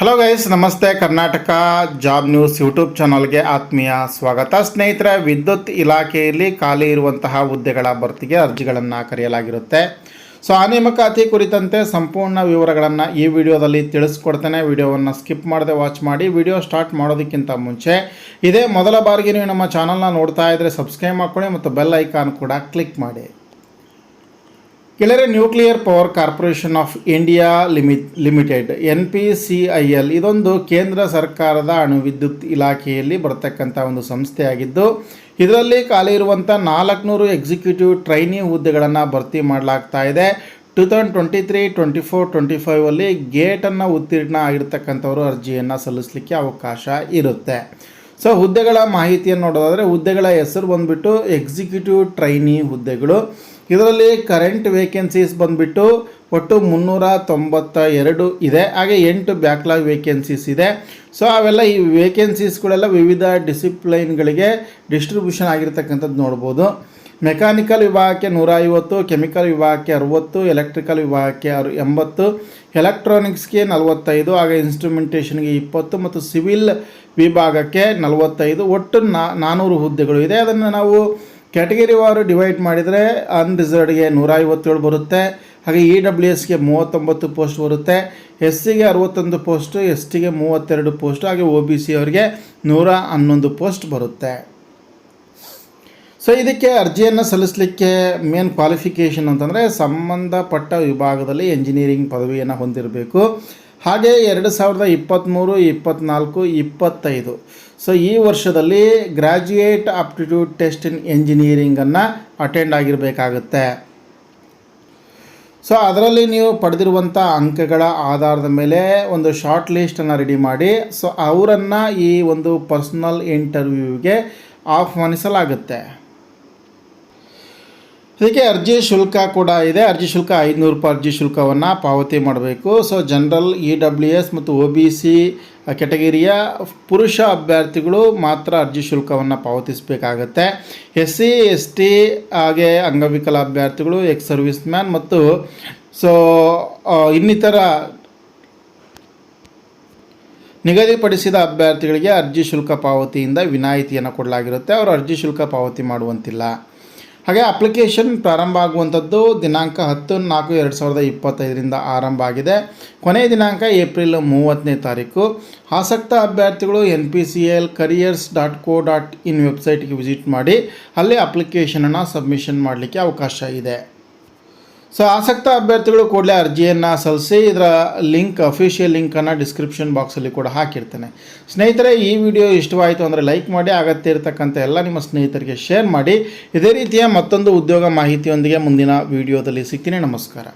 Hello guys ನಮಸ್ತೆ. Karnataka job news YouTube ಚಾನಲ್ಗೆ ಆತ್ಮೀಯ ಸ್ವಾಗತ. ಸ್ನೇಹಿತರೆ, ವಿದ್ಯುತ್ ಇಲಾಖೆಯಲ್ಲಿ ಖಾಲಿ ಇರುವಂತಹ ಹುದ್ದೆಗಳ ಭರ್ತಿಗೆ ಅರ್ಜಿಗಳನ್ನು ಕರೆಯಲಾಗಿರುತ್ತೆ. ಸೊ ಆ ನೇಮಕಾತಿ ಕುರಿತಂತೆ ಸಂಪೂರ್ಣ ವಿವರಗಳನ್ನು ಈ ವಿಡಿಯೋದಲ್ಲಿ ತಿಳಿಸ್ಕೊಡ್ತೇನೆ. ವಿಡಿಯೋವನ್ನು ಸ್ಕಿಪ್ ಮಾಡದೆ ವಾಚ್ ಮಾಡಿ. ವಿಡಿಯೋ ಸ್ಟಾರ್ಟ್ ಮಾಡೋದಕ್ಕಿಂತ ಮುಂಚೆ ಇದೇ ಮೊದಲ ಬಾರಿಗೆ ನೀವು ನಮ್ಮ ಚಾನಲ್ನ ನೋಡ್ತಾ ಇದ್ದರೆ ಸಬ್ಸ್ಕ್ರೈಬ್ ಮಾಡ್ಕೊಳ್ಳಿ ಮತ್ತು ಬೆಲ್ ಐಕಾನ್ ಕೂಡ ಕ್ಲಿಕ್ ಮಾಡಿ. ಕೆಳರೆ nuclear power corporation of India ಲಿಮಿ limited, N P C I L, ಇದೊಂದು ಕೇಂದ್ರ ಸರ್ಕಾರದ ಅಣು ವಿದ್ಯುತ್ ಇಲಾಖೆಯಲ್ಲಿ ಬರತಕ್ಕಂಥ ಒಂದು ಸಂಸ್ಥೆಯಾಗಿದ್ದು, ಇದರಲ್ಲಿ ಖಾಲಿ ಇರುವಂಥ ನಾಲ್ಕುನೂರು ಎಕ್ಸಿಕ್ಯೂಟಿವ್ ಟ್ರೈನಿ ಹುದ್ದೆಗಳನ್ನು ಭರ್ತಿ ಮಾಡಲಾಗ್ತಾ ಇದೆ. Two thousand twenty three, twenty four, twenty ಫೈವಲ್ಲಿ ಗೇಟನ್ನು ಉತ್ತೀರ್ಣ ಆಗಿರ್ತಕ್ಕಂಥವರು ಅರ್ಜಿಯನ್ನು ಸಲ್ಲಿಸಲಿಕ್ಕೆ ಅವಕಾಶ ಇರುತ್ತೆ. ಸೊ ಹುದ್ದೆಗಳ ಮಾಹಿತಿಯನ್ನು ನೋಡೋದಾದರೆ, ಹುದ್ದೆಗಳ ಹೆಸರು ಬಂದುಬಿಟ್ಟು ಎಕ್ಸಿಕ್ಯೂಟಿವ್ ಟ್ರೈನಿ ಹುದ್ದೆಗಳು. ಇದರಲ್ಲಿ ಕರೆಂಟ್ ವೇಕೆನ್ಸೀಸ್ ಬಂದುಬಿಟ್ಟು ಒಟ್ಟು ಮುನ್ನೂರ ತೊಂಬತ್ತ ಎರಡು ಇದೆ. ಹಾಗೆ ಎಂಟು ಬ್ಯಾಕ್ಲಾಗ್ ವೇಕೆನ್ಸೀಸ್ ಇದೆ. ಸೊ ಅವೆಲ್ಲ ಈ ವೇಕೆನ್ಸೀಸ್ಗಳೆಲ್ಲ ವಿವಿಧ ಡಿಸಿಪ್ಲೈನ್ಗಳಿಗೆ ಡಿಸ್ಟ್ರಿಬ್ಯೂಷನ್ ಆಗಿರ್ತಕ್ಕಂಥದ್ದು ನೋಡ್ಬೋದು. ಮೆಕ್ಯಾನಿಕಲ್ ವಿಭಾಗಕ್ಕೆ ನೂರ ಐವತ್ತು ಕೆಮಿಕಲ್ ವಿಭಾಗಕ್ಕೆ ಅರುವತ್ತು, ಎಲೆಕ್ಟ್ರಿಕಲ್ ವಿಭಾಗಕ್ಕೆ ಅರು ಎಂಬತ್ತು, ಎಲೆಕ್ಟ್ರಾನಿಕ್ಸ್ಗೆ ನಲವತ್ತೈದು, ಹಾಗೆ ಇನ್ಸ್ಟ್ರೂಮೆಂಟೇಷನ್ಗೆ ಇಪ್ಪತ್ತು ಮತ್ತು ಸಿವಿಲ್ ವಿಭಾಗಕ್ಕೆ ನಲವತ್ತೈದು. ಒಟ್ಟು ನಾನ್ನೂರು ಹುದ್ದೆಗಳು ಇದೆ. ಅದನ್ನು ನಾವು ಕ್ಯಾಟಗರಿ ವಾರು ಡಿವೈಡ್ ಮಾಡಿದರೆ ಅನ್ರಿಸರ್ವ್ಡ್ಗೆ ನೂರ ಐವತ್ತೇಳು ಬರುತ್ತೆ. ಹಾಗೆ ಇ ಡಬ್ಲ್ಯೂ ಎಸ್ಗೆ ಮೂವತ್ತೊಂಬತ್ತು ಪೋಸ್ಟ್ ಬರುತ್ತೆ. ಎಸ್ ಸಿಗೆ ಅರವತ್ತೊಂದು ಪೋಸ್ಟು ಎಸ್ ಟಿಗೆ ಮೂವತ್ತೆರಡು ಪೋಸ್ಟು, ಹಾಗೆ ಒ ಬಿ ಸಿ ಅವರಿಗೆ ನೂರ ಹನ್ನೊಂದು ಪೋಸ್ಟ್ ಬರುತ್ತೆ. ಸೊ ಇದಕ್ಕೆ ಅರ್ಜಿಯನ್ನು ಸಲ್ಲಿಸಲಿಕ್ಕೆ ಮೇನ್ ಕ್ವಾಲಿಫಿಕೇಷನ್ ಅಂತಂದರೆ ಸಂಬಂಧಪಟ್ಟ ವಿಭಾಗದಲ್ಲಿ ಎಂಜಿನಿಯರಿಂಗ್ ಪದವಿಯನ್ನು ಹೊಂದಿರಬೇಕು. ಹಾಗೆ ಎರಡು ಸಾವಿರದ ಇಪ್ಪತ್ತ್ಮೂರು ಇಪ್ಪತ್ತ್ನಾಲ್ಕು ಇಪ್ಪತ್ತೈದು. ಸೊ ಈ ವರ್ಷದಲ್ಲಿ ಗ್ರ್ಯಾಜುಯೇಟ್ ಆಪ್ಟಿಟ್ಯೂಡ್ ಟೆಸ್ಟ್ ಇನ್ ಎಂಜಿನಿಯರಿಂಗನ್ನು ಅಟೆಂಡ್ ಆಗಿರಬೇಕಾಗುತ್ತೆ. ಸೊ ಅದರಲ್ಲಿ ನೀವು ಪಡೆದಿರುವಂಥ ಅಂಕಗಳ ಆಧಾರದ ಮೇಲೆ ಒಂದು ಶಾರ್ಟ್ ಲಿಸ್ಟನ್ನು ರೆಡಿ ಮಾಡಿ. ಸೊ ಅವರನ್ನು ಈ ಒಂದು ಪರ್ಸ್ನಲ್ ಇಂಟರ್ವ್ಯೂಗೆ ಆಹ್ವಾನಿಸಲಾಗುತ್ತೆ. ಇದಕ್ಕೆ ಅರ್ಜಿ ಶುಲ್ಕ ಕೂಡ ಇದೆ. ಅರ್ಜಿ ಶುಲ್ಕ ಐದುನೂರು ರೂಪಾಯಿ ಅರ್ಜಿ ಶುಲ್ಕವನ್ನು ಪಾವತಿ ಮಾಡಬೇಕು. So general E W S ಮತ್ತು ಒ ಬಿ ಸಿ ಕೆಟಗರಿಯ ಪುರುಷ ಅಭ್ಯರ್ಥಿಗಳು ಮಾತ್ರ ಅರ್ಜಿ ಶುಲ್ಕವನ್ನು ಪಾವತಿಸಬೇಕಾಗತ್ತೆ. ಎಸ್ ಸಿ ಎಸ್ ಟಿ ಹಾಗೆ ಅಂಗವಿಕಲ ಅಭ್ಯರ್ಥಿಗಳು ಎಕ್ಸ್ ಸರ್ವಿಸ್ ಮ್ಯಾನ್ ಮತ್ತು ಸೊ ಇನ್ನಿತರ ನಿಗದಿಪಡಿಸಿದ ಅಭ್ಯರ್ಥಿಗಳಿಗೆ ಅರ್ಜಿ ಶುಲ್ಕ ಪಾವತಿಯಿಂದ ವಿನಾಯಿತಿಯನ್ನು ಕೊಡಲಾಗಿರುತ್ತೆ. ಅವರು ಅರ್ಜಿ ಶುಲ್ಕ ಪಾವತಿ ಮಾಡುವಂತಿಲ್ಲ. ಹಾಗೆ ಅಪ್ಲಿಕೇಶನ್ ಪ್ರಾರಂಭ ಆಗುವಂಥದ್ದು ದಿನಾಂಕ ಹತ್ತು, ನಾಲ್ಕು, ಎರಡು ಸಾವಿರದ ಇಪ್ಪತ್ತೈದರಿಂದ ಆರಂಭ ಆಗಿದೆ. ಕೊನೆಯ ದಿನಾಂಕ ಏಪ್ರಿಲ್ ಮೂವತ್ತನೇ ತಾರೀಕು. ಆಸಕ್ತ ಅಭ್ಯರ್ಥಿಗಳು N P C L careers dot co dot in ವೆಬ್ಸೈಟ್ಗೆ ವಿಸಿಟ್ ಮಾಡಿ, ಅಲ್ಲಿ ಅಪ್ಲಿಕೇಶನನ್ನು ಸಬ್ಮಿಷನ್ ಮಾಡಲಿಕ್ಕೆ ಅವಕಾಶ ಇದೆ. ಸೊ ಆಸಕ್ತ ಅಭ್ಯರ್ಥಿಗಳು ಕೂಡಲೇ ಅರ್ಜಿಯನ್ನು ಸಲ್ಲಿಸಿ ಇದರ ಲಿಂಕ್ ಅಫಿಷಿಯಲ್ ಲಿಂಕನ್ನು ಡಿಸ್ಕ್ರಿಪ್ಷನ್ ಬಾಕ್ಸಲ್ಲಿ ಕೂಡ ಹಾಕಿರ್ತೇನೆ. ಸ್ನೇಹಿತರೆ, ಈ ವಿಡಿಯೋ ಇಷ್ಟವಾಯಿತು ಅಂದರೆ ಲೈಕ್ ಮಾಡಿ, ಅಗತ್ಯ ಇರತಕ್ಕಂಥ ಎಲ್ಲ ನಿಮ್ಮ ಸ್ನೇಹಿತರಿಗೆ ಶೇರ್ ಮಾಡಿ. ಇದೇ ರೀತಿಯ ಮತ್ತೊಂದು ಉದ್ಯೋಗ ಮಾಹಿತಿಯೊಂದಿಗೆ ಮುಂದಿನ ವಿಡಿಯೋದಲ್ಲಿ ಸಿಗ್ತೀನಿ. ನಮಸ್ಕಾರ.